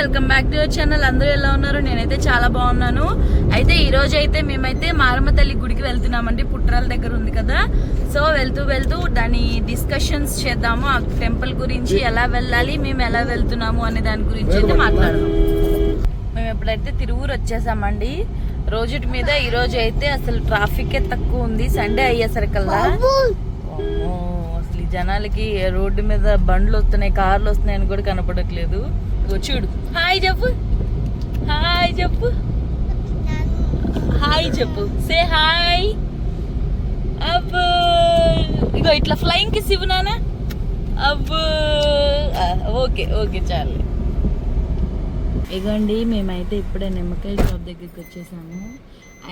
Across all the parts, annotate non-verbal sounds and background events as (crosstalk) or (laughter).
Welcome back to your channel. అందరూ ఎలా ఉన్నారు? నేనైతే చాలా బాగున్నాను. అయితే ఈ రోజు అయితే మేమైతే మారమ్మ తల్లి గుడికి వెళ్తున్నామండి. పుట్రాల దగ్గర ఉంది కదా. సో వెళ్తూ వెళ్తూ దాని డిస్కషన్స్ చేద్దాము. ఆ టెంపుల్ గురించి ఎలా వెళ్ళాలి మేము ఎలా వెళ్తున్నాము అనే దాని గురించి అయితే మాట్లాడదాం. మేము ఎప్పుడైతే తిరువురు వచ్చేసామండి రోజుటి మీద ఈ రోజు అయితే అసలు ట్రాఫిక్ తక్కువ ఉంది. సండే అయ్యేసరికల్లా. జనాలకి రోడ్డు మీద బండ్లు వస్తున్నాయి కార్లు వస్తున్నాయని కూడా కనపడట్లేదు. చూడు. హాయ్ చెప్పు. హాయ్ చెప్పు. హాయ్ చెప్పు. సే హాయ్ అబ్బో ఇగో ఇట్లా ఫ్లయింగ్ కిస్ ఇవ్వనానా నాన్న. అబ్బో ఓకే ఓకే చాలు. ఇగోండి మేమైతే ఇప్పుడే నిమ్మకాయ షాప్ దగ్గరికి వచ్చేసాము.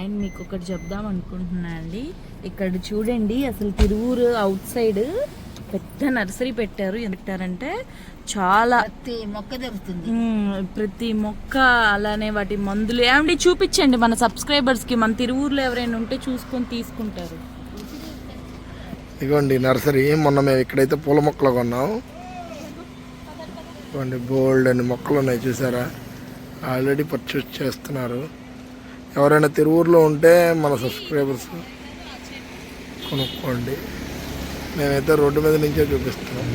అండ్ మీకు ఒకటి చెప్దాం అనుకుంటున్నా అండి. ఇక్కడ చూడండి అసలు తిరువూరు అవుట్ సైడ్ పెద్ద నర్సరీ పెట్టారు. పెట్టారంటే చాలా ప్రతి మొక్క దొరుకుతుంది. ప్రతి మొక్క అలానే వాటి మందులు. ఏమండి చూపించండి మన సబ్స్క్రైబర్స్కి. మన తిరువూరులో ఎవరైనా ఉంటే చూసుకొని తీసుకుంటారు. ఇదిగోండి నర్సరీ. మొన్న మేము ఇక్కడైతే పూల మొక్కలు కొన్నాం. ఇదిగోండి బోల్డ్ అని మొక్కలు ఉన్నాయి చూసారా? ఆల్రెడీ పర్చేస్ చేస్తున్నారు. ఎవరైనా తిరువూరులో ఉంటే మన సబ్స్క్రైబర్స్ కొనుక్కోండి. మేమైతే రోడ్డు మీద నుంచే చూపిస్తున్నాం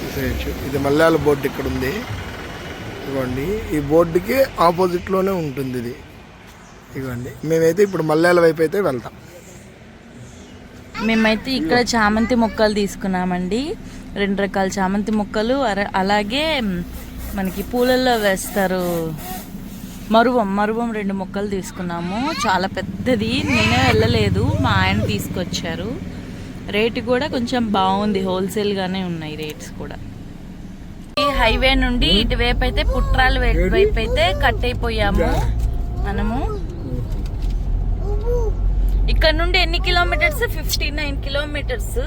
చూసేయచ్చు ఇది మలయాళ బోర్డు ఇక్కడ ఉంది. ఇదిగోండి. ఈ బోర్డుకి ఆపోజిట్లోనే ఉంటుంది ఇది. ఇదిగోండి. మేమైతే ఇప్పుడు మలయాళ వైపు అయితే వెళ్తాం. మేమైతే ఇక్కడ చామంతి మొక్కలు తీసుకున్నామండి. రెండు రకాల చామంతి మొక్కలు. అలాగే మనకి పూలల్లో వేస్తారు మరువం మరువం రెండు మొక్కలు తీసుకున్నాము. చాలా పెద్దది. నేనే వెళ్ళలేదు. మా ఆయన తీసుకొచ్చారు. రేటు కూడా కొంచెం బాగుంది. హోల్సేల్గానే ఉన్నాయి రేట్స్ కూడా. ఈ హైవే నుండి ఇటువైపు అయితే పుట్రాల వైపు అయితే కట్ అయిపోయాము. మనము. ఇక్కడ నుండి ఎన్ని కిలోమీటర్స్? Fifty nine kilometres.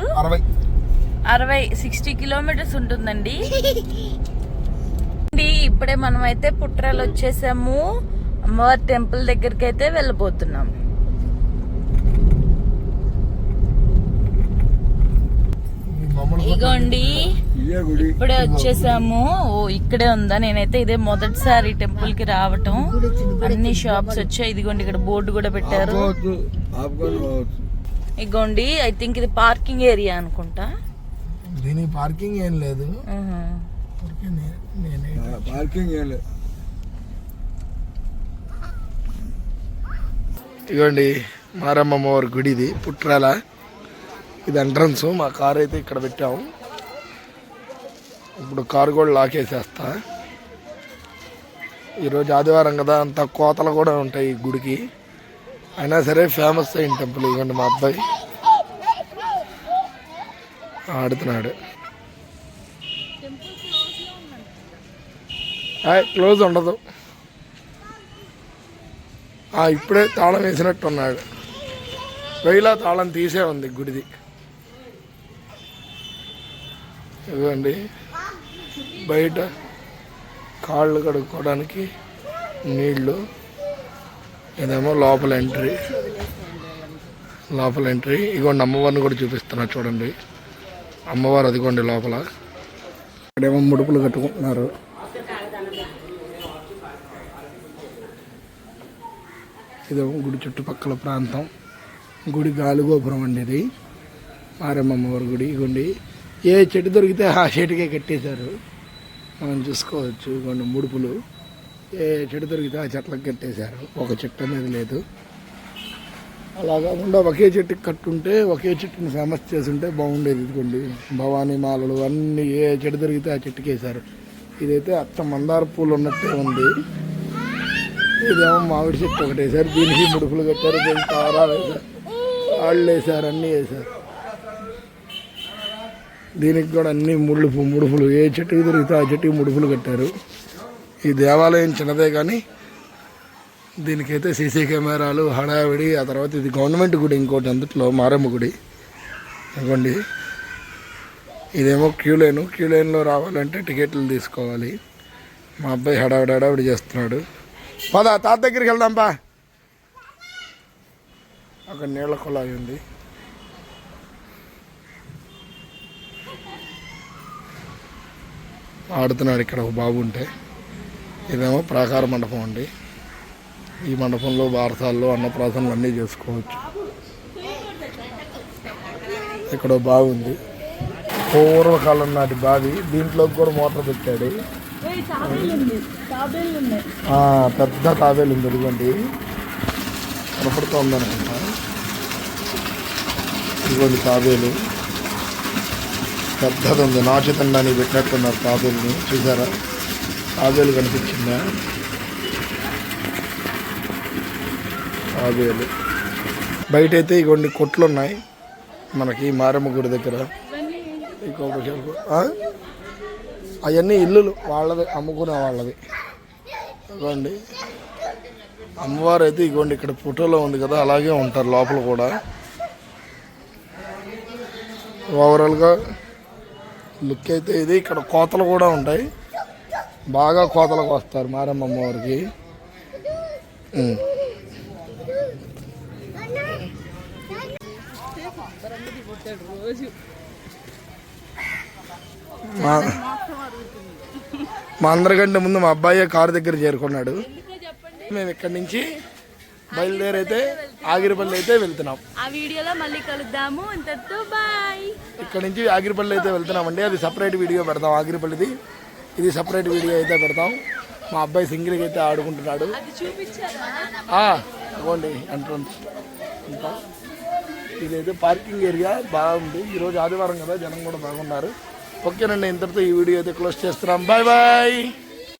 అరవై సిక్స్టీ కిలోమీటర్స్ ఉంటుందండి. (laughs) ఇప్పుడే మనం అయితే పుట్రాలు వచ్చేసాము అమ్మవారి టెంపుల్ దగ్గరికి అయితే వెళ్ళబోతున్నాం. ఇగోండి ఇప్పుడే వచ్చేసాము. ఓ ఇక్కడే ఉందా? నేనైతే ఇదే మొదటిసారి టెంపుల్కి రావటం. అన్ని షాప్స్ వచ్చాయి. ఇదిగోండి ఇక్కడ బోర్డు కూడా పెట్టారు. ఇగోండి ఐ థింక్ ఇది పార్కింగ్ ఏరియా అనుకుంటా. దీనికి పార్కింగ్ ఏం లేదు. పార్కింగ్ ఏం లేదు ఇదిగోండి మారమ్మమ్మ వారి గుడి ఇది పుట్రాల. ఇది ఎంట్రన్స్ మా కార్ అయితే ఇక్కడ పెట్టాము. ఇప్పుడు కారు కూడా లాకేసేస్తా ఈరోజు ఆదివారం కదా అంత కోతలు కూడా ఉంటాయి ఈ గుడికి. అయినా సరే ఫేమస్ అయిన టెంపుల్ ఇవ్వండి మా అబ్బాయి. ఆడుతున్నాడు. క్లోజ్ ఉండదు. ఆ, ఇప్పుడే తాళం వేసినట్టు ఉన్నాడు వెయ్యిలా తాళం తీసే ఉంది గుడిది. ఇదండి బయట కాళ్ళు కడుక్కోవడానికి నీళ్ళు ఇదేమో లోపల ఎంట్రీ. లోపల ఎంట్రీ. ఇగోండి అమ్మవారిని కూడా చూపిస్తున్నా చూడండి. అమ్మవారు అదిగోండి లోపల. ఇక్కడేమో ముడుపులు కట్టుకుంటున్నారు. ఇది గుడి చుట్టుపక్కల ప్రాంతం. గుడి గాలిగోపురం అండి ఇది. మారమ్మవారి గుడి ఇగోండి. ఏ చెట్టు దొరికితే ఆ చెట్టుకే కట్టేశారు. మనం చూసుకోవచ్చు ఇగోండి ముడుపులు. ఏ చెట్టు దొరికితే ఆ చెట్లకు కట్టేశారు. ఒక చెట్టు అనేది లేదు. అలా కాకుండా ఒకే చెట్టుకి కట్టుంటే ఒకే చెట్టుని ఫేమస్ చేసుంటే బాగుండేది ఇదిగోండి. భవానీ మాలలు అన్నీ ఏ చెట్టు దొరికితే ఆ చెట్టుకేసారు ఇదైతే అత్త మందార పూలు ఉన్నట్టే ఉంది. ఇదేమో మామిడి చెట్టు ఒకటి వేశారు దీనికి ముడుపులు కట్టారు దీనికి తారా వేశారు. వాళ్ళు వేశారు అన్నీ వేశారు. దీనికి కూడా అన్ని ముడుపు ముడుపులు. ఏ చెట్టుకి దొరికితే ఆ చెట్టుకి ముడుపులు కట్టారు. ఈ దేవాలయం చిన్నదే కానీ దీనికైతే సీసీ కెమెరాలు హడావిడి ఆ తర్వాత ఇది గవర్నమెంట్ గుడి ఇంకోటి అందుట్లో మారమ్మ గుడి. ఇవ్వండి. ఇదేమో క్యూ లైన్. క్యూ లైన్లో రావాలంటే టికెట్లు తీసుకోవాలి. మా అబ్బాయి హడావిడి హడావిడి చేస్తున్నాడు. పద తాత దగ్గరికి వెళ్దాం బా. అక్కడ నీళ్ళ కుళాయి ఉంది. ఆడుతున్నాడు ఇక్కడ ఒక బాబు ఉంటే. ఇదేమో ప్రాకార మండపం అండి. ఈ మండపంలో భారతాల్లో అన్నప్రాసనలు అన్నీ చేసుకోవచ్చు. ఇక్కడ ఒక బావి ఉంది. పూర్వకాలం నాటి బావి. దీంట్లోకి కూడా మోటార్ పెట్టాడు. పెద్ద తాబేలు ఉంది ఇదిగోండి. కనపడుతోంది అనుకుంటా ఇదిగోండి తాబేలు. పెద్దది ఉంది. నాచు తినడానికి పెట్టినట్టున్నారు తాబేలుని. చూసారా? తాబేలు కనిపించిందా? తాబేలు. బయట అయితే ఇగోండి కొట్లు ఉన్నాయి మనకి మారమ్మ గుడి దగ్గర. ఈ కొబ్బరి అవన్నీ ఇల్లులు వాళ్ళవి అమ్ముకునే వాళ్ళది ఇవ్వండి. అమ్మవారు అయితే ఇగోండి ఇక్కడ ఫోటోలో ఉంది కదా అలాగే ఉంటారు లోపల కూడా. ఓవరాల్గా లుక్ అయితే ఇది ఇక్కడ కోతలు కూడా ఉంటాయి. బాగా కోతలకు వస్తారు మారమ్మ అమ్మవారికి. రోజు మా మా అందరికంటే ముందు మా అబ్బాయి కారు దగ్గర చేరుకున్నాడు. మేము ఇక్కడి నుంచి బయలుదేరైతే ఆగిరిపల్లి అయితే వెళ్తున్నాం. ఆ వీడియోలో మళ్ళీ కలుద్దాము. బాయ్. ఇక్కడ నుంచి ఆగిరిపల్లి అయితే వెళ్తున్నామండి. అది సపరేట్ వీడియో పెడతాం ఆగిరిపల్లిది. ఇది సపరేట్ వీడియో అయితే పెడతాం. మా అబ్బాయి సింగిల్గా అయితే ఆడుకుంటున్నాడు. ఇదిగోండి ఎంట్రన్స్ ఇంకా ఇదైతే పార్కింగ్ ఏరియా బాగుంది. ఈరోజు ఆదివారం కదా జనం కూడా బాగున్నారు. ఓకేనండి ఇంతటితో ఈ వీడియో అయితే క్లోజ్ చేస్తున్నాం. Bye bye.